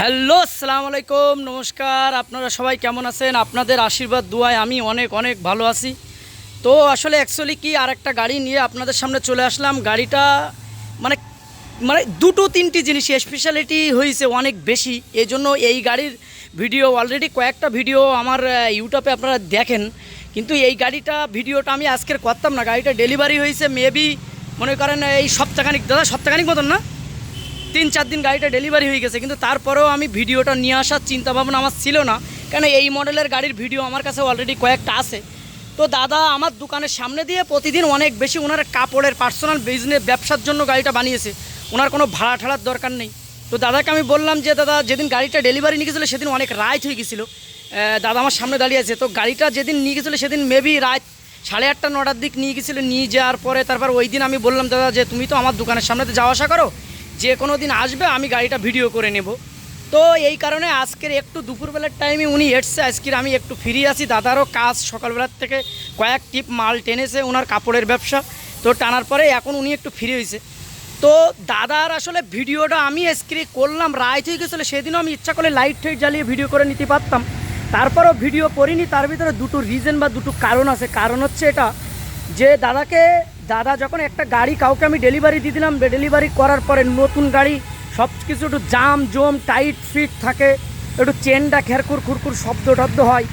Hello আসসালামু আলাইকুম নমস্কার। আপনারা সবাই কেমন আছেন? আপনাদের আশীর্বাদ, দুয়ায় আমি অনেক অনেক ভালো আছি। তো আসলে অ্যাকচুয়ালি কি আর একটা গাড়ি নিয়ে আপনাদের সামনে চলে আসলাম। গাড়িটা মানে মানে দুটো, তিনটি জিনিস স্পেশালিটি হয়েছে অনেক বেশি। এই জন্য এই গাড়ির ভিডিও অলরেডি কয়েকটা ভিডিও আমার ইউটিউবে আপনারা দেখেন। কিন্তু এই গাড়িটা ভিডিওটা আমি আজকের করতাম না। গাড়িটা ডেলিভারি হয়েছে মেবি মনে করেন এই সপ্তাহখানিক, দাদা, সপ্তাহখানিক মতন না? তিন চার দিন গাড়িটা ডেলিভারি হয়ে গেছে, কিন্তু তারপরেও আমি ভিডিওটা নিয়ে আসার চিন্তা ভাবনা আমার ছিল না। কেন এই মডেলের গাড়ির ভিডিও আমার কাছে অলরেডি কয়েকটা আছে। তো দাদা আমার দোকানের সামনে দিয়ে প্রতিদিন অনেক বেশি ওনার কাপড়ের পার্সোনাল বিজনেস ব্যবসার জন্য গাড়িটা বানিয়েছে। ওনার কোনো ভাড়া ঠাড়ার দরকার নেই। তো দাদাকে আমি বললাম যে, দাদা, যেদিন গাড়িটা ডেলিভারি নিয়ে গেছিল সেদিন অনেক রাত হয়ে গেছিল। দাদা আমার সামনে দাঁড়িয়ে আছে। তো গাড়িটা যেদিন নিয়ে গেছিল সেদিন মেবি রাত সাড়ে আটটা, নটার দিক নিয়ে গেছিল, নিয়ে যাওয়ার পরে তারপর ওই দিন আমি বললাম, দাদা, যে তুমি তো আমার দোকানের সামনেতে যাওয়া আসা করো যে কোনো দিন আসবে, আমি গাড়িটা ভিডিও করে নেব। তো এই কারণে আজকের একটু দুপুরবেলার টাইমে উনি এসছে, আজকের আমি একটু ফ্রি আছি দাদারও কাজ সকালবেলার থেকে কয়েক টিপ মাল টেনেছে ওনার কাপড়ের ব্যবসা। তো টানার পরে এখন উনি একটু ফ্রি হয়েছে। তো দাদার আসলে ভিডিওটা আমি স্ক্রিন করলাম রায় হয়ে গেছিল, সেদিনও আমি ইচ্ছা করলে লাইট টাইট জ্বালিয়ে ভিডিও করে নিতে পারতাম। তারপরও ভিডিও করিনি, তার ভিতরে দুটো রিজন বা দুটো কারণ আছে। কারণ হচ্ছে এটা যে দাদাকে দাদা, যখন একটা গাড়ি কাউকে আমি ডেলিভারি দিয়ে দিলাম ডেলিভারি করার পরে নতুন গাড়ি সব কিছু একটু জাম, জম টাইট ফিট থাকে, একটু চেনটা খেরকুর খুরকুর শব্দ টব্দ হয়।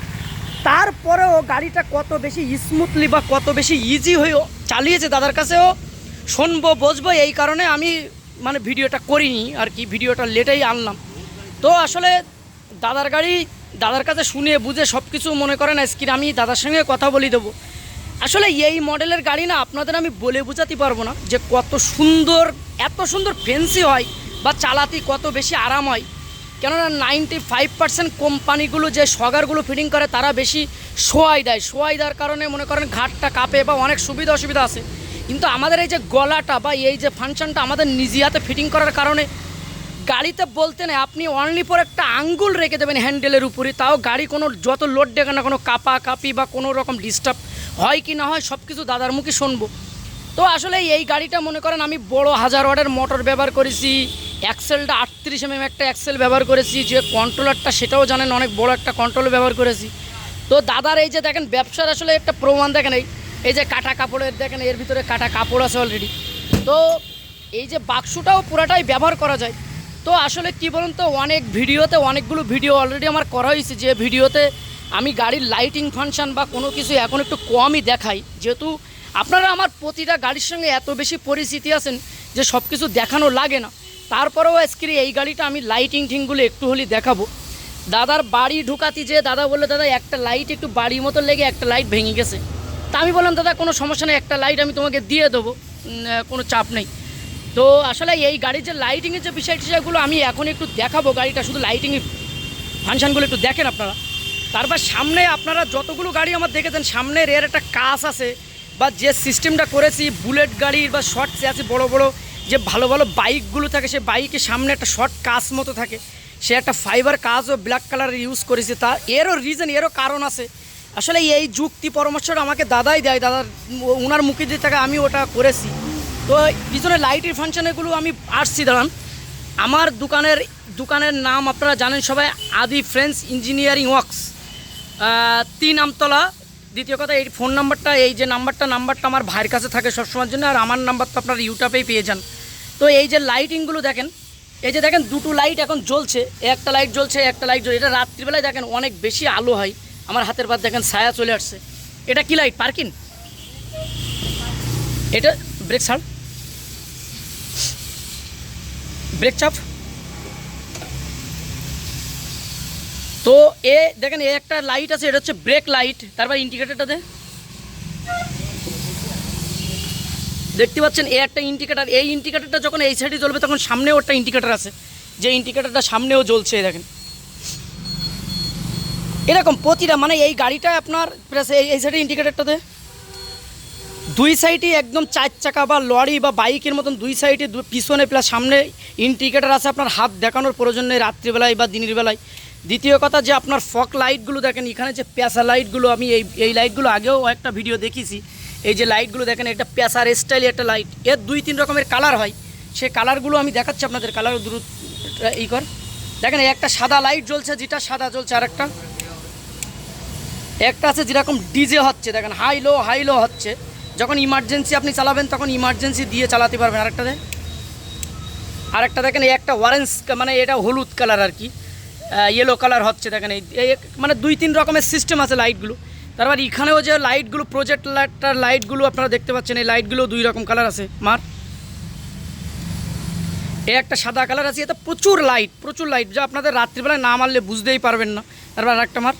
তারপরেও গাড়িটা কত বেশি স্মুথলি বা কত বেশি ইজি হয়ে চালিয়েছে দাদার কাছেও শুনব বুঝব এই কারণে আমি মানে ভিডিওটা করিনি, আর কি ভিডিওটা লেটেই আনলাম। তো আসলে দাদার গাড়ি দাদার কাছে শুনে বুঝে সব কিছু মনে করেন, আজকে আমি দাদার সঙ্গে কথা বলি দেবো। আসলে এই মডেলের গাড়ি না আপনাদের আমি বলে বোঝাতে পারব না যে কত সুন্দর, এত সুন্দর ফেন্সি হয় বা চালাতে কত বেশি আরাম হয়। কেননা নাইনটি ফাইভ পার্সেন্ট কোম্পানিগুলো যে সগারগুলো ফিটিং করে, তারা বেশি সোয়াই দেয়। সোয়াই দেওয়ার কারণে মনে করেন ঘাটটা কাঁপে বা অনেক সুবিধা অসুবিধা আছে। কিন্তু আমাদের এই যে গলাটা বা এই যে ফাংশনটা আমাদের নিজে হাতে ফিটিং করার কারণে গাড়িতে বলতে না আপনি অনলি পর একটা আঙ্গুল রেখে দেবেন হ্যান্ডেলের উপরে, তাও গাড়ি কোনো যত লোড ডেকে না কোনো কাপা কাপি বা কোনো রকম ডিস্টার্ব হয় কি না হয় সব কিছু দাদার মুখে শুনব। তো আসলে এই গাড়িটা মনে করেন আমি বড় হাজার ওয়ার্ডের মোটর ব্যবহার করেছি অ্যাক্সেলটা আটত্রিশ এম একটা অ্যাক্সেল ব্যবহার করেছি, যে কন্ট্রোলারটা সেটাও জানেন অনেক বড় একটা কন্ট্রোল ব্যবহার করেছি। তো দাদার এই যে দেখেন, ব্যবসার আসলে একটা প্রমাণ দেখেন এই এই যে কাটা কাপড়ের দেখেন, এর ভিতরে কাটা কাপড় আছে অলরেডি তো এই যে বাক্সটাও পুরাটাই ব্যবহার করা যায়। তো আসলে কি বলুন তো, অনেক ভিডিওতে অনেকগুলো ভিডিও অলরেডি আমার করা হয়েছে, যে ভিডিওতে আমি গাড়ির লাইটিং ফাংশান বা কোনো কিছু এখন একটু কমই দেখাই। যেহেতু আপনারা আমার প্রতিটা গাড়ির সঙ্গে এত বেশি পরিচিতি আছেন যে সব কিছু দেখানো লাগে না। তারপরেও আজকে এই গাড়িটা আমি লাইটিং ঠিংগুলো একটু হলেই দেখাবো। দাদার বাড়ি ঢুকাতি যে দাদা বলল, দাদা, একটা লাইট একটু বাড়ির মতো লেগে একটা লাইট ভেঙে গেছে। তা আমি বললাম, দাদা, কোনো সমস্যা নেই, একটা লাইট আমি তোমাকে দিয়ে দেবো। কোনো চাপ নেই। তো আসলে এই গাড়ির যে লাইটিংয়ের যে বিষয় টিষয়গুলো আমি এখন একটু দেখাবো। গাড়িটা শুধু লাইটিংয়ের ফাংশনগুলো একটু দেখেন আপনারা। তারপর সামনে আপনারা যতগুলো গাড়ি আমার দেখেছেন, সামনের এর একটা কাজ আছে, বা যে সিস্টেমটা করেছি বুলেট গাড়ির বা শর্ট আছে বড় বড়, যে ভালো ভালো বাইকগুলো থাকে, সে বাইকের সামনে একটা শর্ট কাজ মতো থাকে। সে একটা ফাইবার কাজ ও ব্ল্যাক কালারের ইউজ করেছে। তা এরও রিজন এরও কারণ আছে। আসলে এই যুক্তি পরামর্শটা আমাকে দাদাই দেয় দাদার ওনার মুখে দিয়ে থাকে আমি ওটা করেছি। তো পিছনে লাইটের ফাংশনেগুলো আমি আসছি, দাঁড়ান। আমার দোকানের দোকানের নাম আপনারা জানেন সবাই, আদি ফ্রেন্স ইঞ্জিনিয়ারিং ওয়ার্কস তিন আমতলা। দ্বিতীয় কথা, এই ফোন নাম্বারটা, এই যে নাম্বারটা নাম্বারটা আমার ভাইয়ের কাছে থাকে সবসময়ের জন্য, আর আমার নাম্বার তো আপনারা ইউটিউবেই পেয়ে যান। তো এই যে লাইটিংগুলো দেখেন, এই যে দেখেন দুটো লাইট এখন জ্বলছে, একটা লাইট জ্বলছে, একটা লাইট জ্বলছে। এটা রাত্রিবেলায় দেখেন অনেক বেশি আলো হয়। আমার হাতের বাদ দেখেন ছায়া চলে আসছে। এটা কি লাইট, পার্কিং? এটা, ব্রেক ছাড়। ব্রেক চাপ। তো এ, দেখেন, এ একটা লাইট আছে, এটা হচ্ছে ব্রেক লাইট তারপর ইন্ডিকেটারটা দে। দেখতে পাচ্ছেন, এ একটা ইন্ডিকেটার এই ইন্ডিকেটারটা যখন এই সাইডে জ্বলবে, তখন সামনেও একটা ইন্ডিকেটার আছে। যে ইন্ডিকেটারটা সামনেও জ্বলছে দেখেন। এরকম প্রতিটা মানে এই গাড়িটা আপনার প্লাস এই সাইডে ইন্ডিকেটারটাতে দুই সাইডে একদম চার চাকা বা লরি বা বাইকের মতন দুই সাইডে পিছনে প্লাস সামনে ইন্ডিকেটার আছে আপনার হাত দেখানোর প্রয়োজন নেই রাত্রিবেলায় বা দিনের বেলায়। দ্বিতীয় কথা যে আপনার ফক লাইটগুলো দেখেন, এখানে যে পেঁচা লাইটগুলো, আমি এই এই লাইটগুলো আগেও একটা ভিডিও দেখেছি এই যে লাইটগুলো দেখেন, এটা প্যাসার স্টাইল একটা লাইট। এর দুই তিন রকমের কালার হয়। সে কালারগুলো আমি দেখাচ্ছি আপনাদের। কালার দ্রুত এই কর। দেখেন একটা সাদা লাইট জ্বলছে, যেটা সাদা জ্বলছে আর একটা একটা আছে যেরকম ডিজে হচ্ছে, দেখেন হাই লো হাই লো হচ্ছে। যখন ইমার্জেন্সি আপনি চালাবেন, তখন ইমার্জেন্সি দিয়ে চালাতে পারবেন। আরেকটা দেখ আরেকটা দেখেন একটা অরেঞ্জ মানে এটা হলুদ কালার আর কি। ইয়েলো কালার হচ্ছে, দেখেন এই মানে দুই তিন রকমের সিস্টেম আছে লাইটগুলো তারপর এখানেও যে লাইটগুলো প্রজেক্ট লাইটটার লাইটগুলো আপনারা দেখতে পাচ্ছেন, এই লাইটগুলো দুই রকম কালার আছে। মার। এ একটা সাদা কালার আছে এটা প্রচুর লাইট প্রচুর লাইট যা আপনাদের রাত্রিবেলায় না মারলে বুঝতেই পারবেন না। তারপর আরেকটা মার।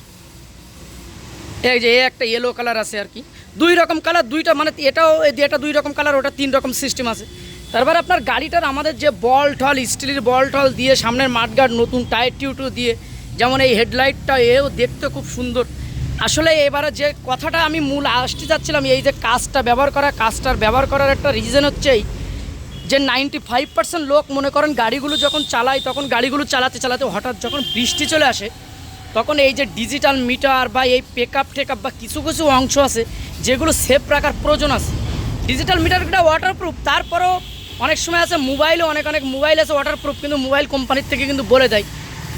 এই যে এ একটা ইয়েলো কালার আছে আর কি। দুই রকম কালার দুইটা মানে এটাও, এটা দুই রকম কালার ওটা তিন রকম সিস্টেম আছে। তারপর আপনার গাড়িটার আমাদের যে বল টল স্টিলের বল টল দিয়ে সামনের মাঠগার্ড নতুন টায়ার টিউটু দিয়ে, যেমন এই হেডলাইটটা, এও দেখতে খুব সুন্দর। আসলে এবারে যে কথাটা আমি মূল আসতে চাচ্ছিলাম, এই যে কাজটা ব্যবহার করা, কাজটার ব্যবহার করার একটা রিজন হচ্ছে এই যে নাইনটি ফাইভ পার্সেন্ট লোক মনে করেন গাড়িগুলো যখন চালায়, তখন গাড়িগুলো চালাতে চালাতে হঠাৎ যখন বৃষ্টি চলে আসে, তখন এই যে ডিজিটাল মিটার বা এই পেক আপ টেক বা কিছু কিছু অংশ আছে, যেগুলো সেফ রাখার প্রয়োজন আছে। ডিজিটাল মিটারটা ওয়াটারপ্রুফ তারপরেও অনেক সময় আছে মোবাইলও, অনেক অনেক মোবাইল আছে ওয়াটারপ্রুফ কিন্তু মোবাইল কোম্পানির থেকে কিন্তু বলে দেয়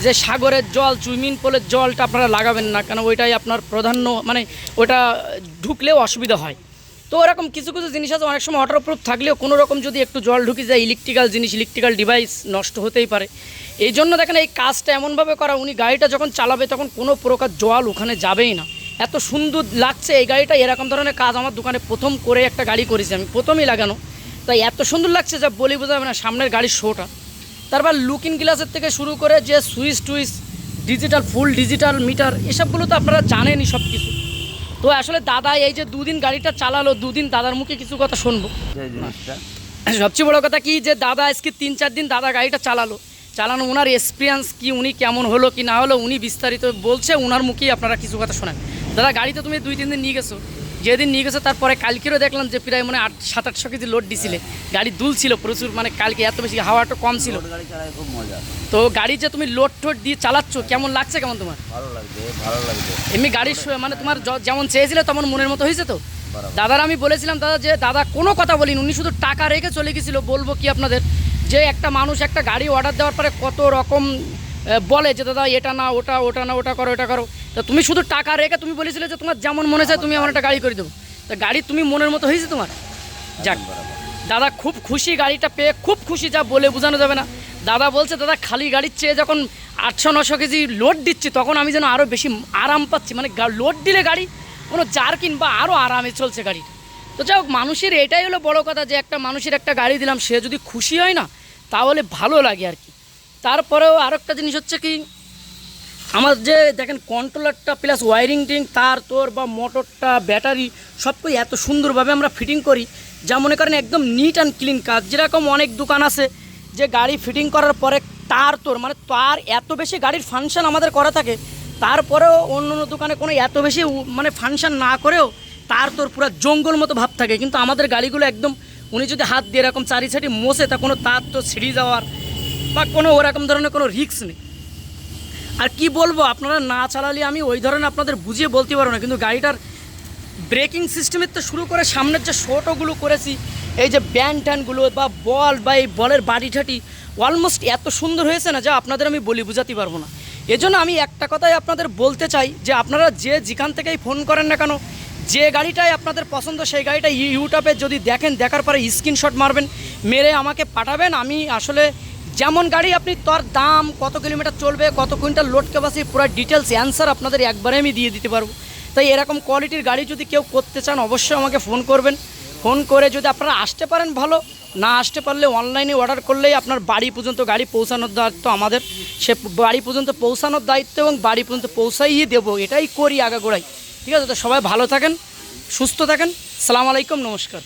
যে সাগরের জল সুইমিং পুলের জলটা আপনারা লাগাবেন না, কেন ওইটাই আপনার প্রাধান্য মানে ওটা ঢুকলেও অসুবিধা হয়। তো ওরকম কিছু কিছু জিনিস আছে, অনেক সময় ওয়াটারপ্রুফ থাকলেও কোনো রকম যদি একটু জল ঢুকে যায় ইলেকট্রিক্যাল জিনিস ইলেকট্রিক্যাল ডিভাইস নষ্ট হতেই পারে। এই জন্য দেখেন এই কাজটা এমনভাবে করা, উনি গাড়িটা যখন চালাবে তখন কোনো প্রকার জল ওখানে যাবেই না। এত সুন্দর লাগছে, এই গাড়িটা এরকম ধরনের কাজ আমার দোকানে প্রথম করে একটা গাড়ি করেছি আমি, প্রথমেই লাগানো। তাই এত সুন্দর লাগছে যা বলি বোঝাবে না সামনের গাড়ির শোটা তারপর লুকিং গ্লাসের থেকে শুরু করে যে switch twitch digital full digital meter এসবগুলো তো আপনারা জানেনই সব কিছু তো আসলে দাদা এই যে দুদিন গাড়িটা চালালো দুদিন দাদার মুখে কিছু কথা শুনব। সবচেয়ে বড় কথা কি যে দাদা আজকে তিন চার দিন দাদা গাড়িটা চালালো। চালানো ওনার এক্সপিরিয়েন্স কি উনি কেমন হলো কি না হলো উনি বিস্তারিত বলছে ওনার মুখেই আপনারা কিছু কথা শোনেন। দাদা গাড়িতে তুমি দুই তিন দিন নিয়ে গেছো। যেদিন নিয়ে গেছে তারপরে কালকেরও দেখলাম যে প্রায় মানে আট সাত আটশো কেজি লোড দিছিলে। গাড়ি দুল ছিল প্রচুর মানে কালকে এত বেশি হাওয়াটা কম ছিল। তো গাড়ি যে তুমি লোড টোড দিয়ে চালাচ্ছ কেমন লাগছে কেমন তোমার? ভালো লাগছে ভালো লাগছে। এমনি গাড়ির মানে তোমার যেমন চেয়েছিলে তেমন মনের মতো হয়েছে তো। দাদার আমি বলেছিলাম দাদা যে দাদা কোনো কথা বলিনি উনি শুধু টাকা রেখে চলে গেছিল বলব কি আপনাদের? যে একটা মানুষ একটা গাড়ি অর্ডার দেওয়ার পরে কত রকম বলে যে, দাদা, এটা না ওটা ওটা না ওটা করো ওটা করো। তো তুমি শুধু টাকা রেখে তুমি বলেছিলে যে, তোমার যেমন মনে চায়, তুমি আমার একটা গাড়ি করে দেবো। তা গাড়ি তুমি মনের মতো হয়েছে তোমার? যাক, দাদা খুব খুশি গাড়িটা পেয়ে, খুব খুশি, যা বলে বোঝানো যাবে না। দাদা বলছে, দাদা, খালি গাড়ির চেয়ে যখন আটশো, নশো কেজি লোড দিচ্ছি, তখন আমি যেন আরও বেশি আরাম পাচ্ছি। মানে লোড দিলে গাড়ি, কোনো জার্কিন বা আরও আরামে চলছে গাড়িটা। তো যাই হোক, মানুষের এটাই হলো বড় কথা যে, একটা মানুষের একটা গাড়ি দিলাম, সে যদি খুশি হয় না, তাহলে ভালো লাগে আর কি। তারপরেও আরও একটা জিনিস হচ্ছে কি, আমার যে দেখেন কন্ট্রোলারটা প্লাস ওয়ারিং টিং তার, তোর বা মোটরটা ব্যাটারি সব কিছু এত সুন্দরভাবে আমরা ফিটিং করি, যা মনে করেন একদম নিট অ্যান্ড ক্লিন কাজ। যেরকম অনেক দোকান আছে যে গাড়ি ফিটিং করার পরে তার, তোর মানে তার এত বেশি গাড়ির ফাংশন আমাদের করা থাকে, তারপরেও অন্য অন্য দোকানে কোনো এত বেশি মানে ফাংশন না করেও তার, তোর পুরো জঙ্গল মতো ভাব থাকে। কিন্তু আমাদের গাড়িগুলো একদম, উনি যদি হাত দিয়ে এরকম চারি ছাটি মোছে, তা কোনো তার তো ছিঁড়ে যাওয়ার বা কোনো ওরকম ধরনের কোনো রিস্ক নেই। আর কি বলব, আপনারা না চালালে আমি ওই ধরনের আপনাদের বুঝিয়ে বলতে পারব না, কিন্তু গাড়িটার ব্রেকিং সিস্টেমের তো শুরু করে সামনের যে শোটোগুলো করেছি, এই যে ব্যান ট্যানগুলো বা বল বা এই বলের বাড়ি ঠাটি অলমোস্ট এত সুন্দর হয়েছে না, যা আপনাদের আমি বলি বোঝাতে পারব না। এজন্য আমি একটা কথাই আপনাদের বলতে চাই, যে আপনারা যে যেখান থেকেই ফোন করেন না কেন, যে গাড়িটাই আপনাদের পছন্দ, সেই গাড়িটা ইউটিউবে যদি দেখেন, দেখার পরে স্ক্রিনশট মারবেন, মেরে আমাকে পাঠাবেন, আমি আসলে যেমন গাড়ি, আপনি তার দাম, কত কিলোমিটার চলবে, কত কুইন্টাল লোড ক্যাপাসিটি পুরো ডিটেলস অ্যান্সার আপনাদের একবারে আমি দিয়ে দিতে পারব। তাই এরকম কোয়ালিটির গাড়ি যদি কেউ করতে চান, অবশ্যই আমাকে ফোন করবেন। ফোন করে যদি আপনারা আসতে পারেন ভালো, না আসতে পারলে অনলাইনে অর্ডার করলেই আপনার বাড়ি পর্যন্ত গাড়ি পৌঁছানোর দায়িত্ব আমাদের। সে বাড়ি পর্যন্ত পৌঁছানোর দায়িত্ব এবং বাড়ি পর্যন্ত পৌঁছাইয়ে দেবো, এটাই করি আগাগোড়াই। ঠিক আছে, তো সবাই ভালো থাকেন, সুস্থ থাকেন। সালাম আলাইকুম, নমস্কার।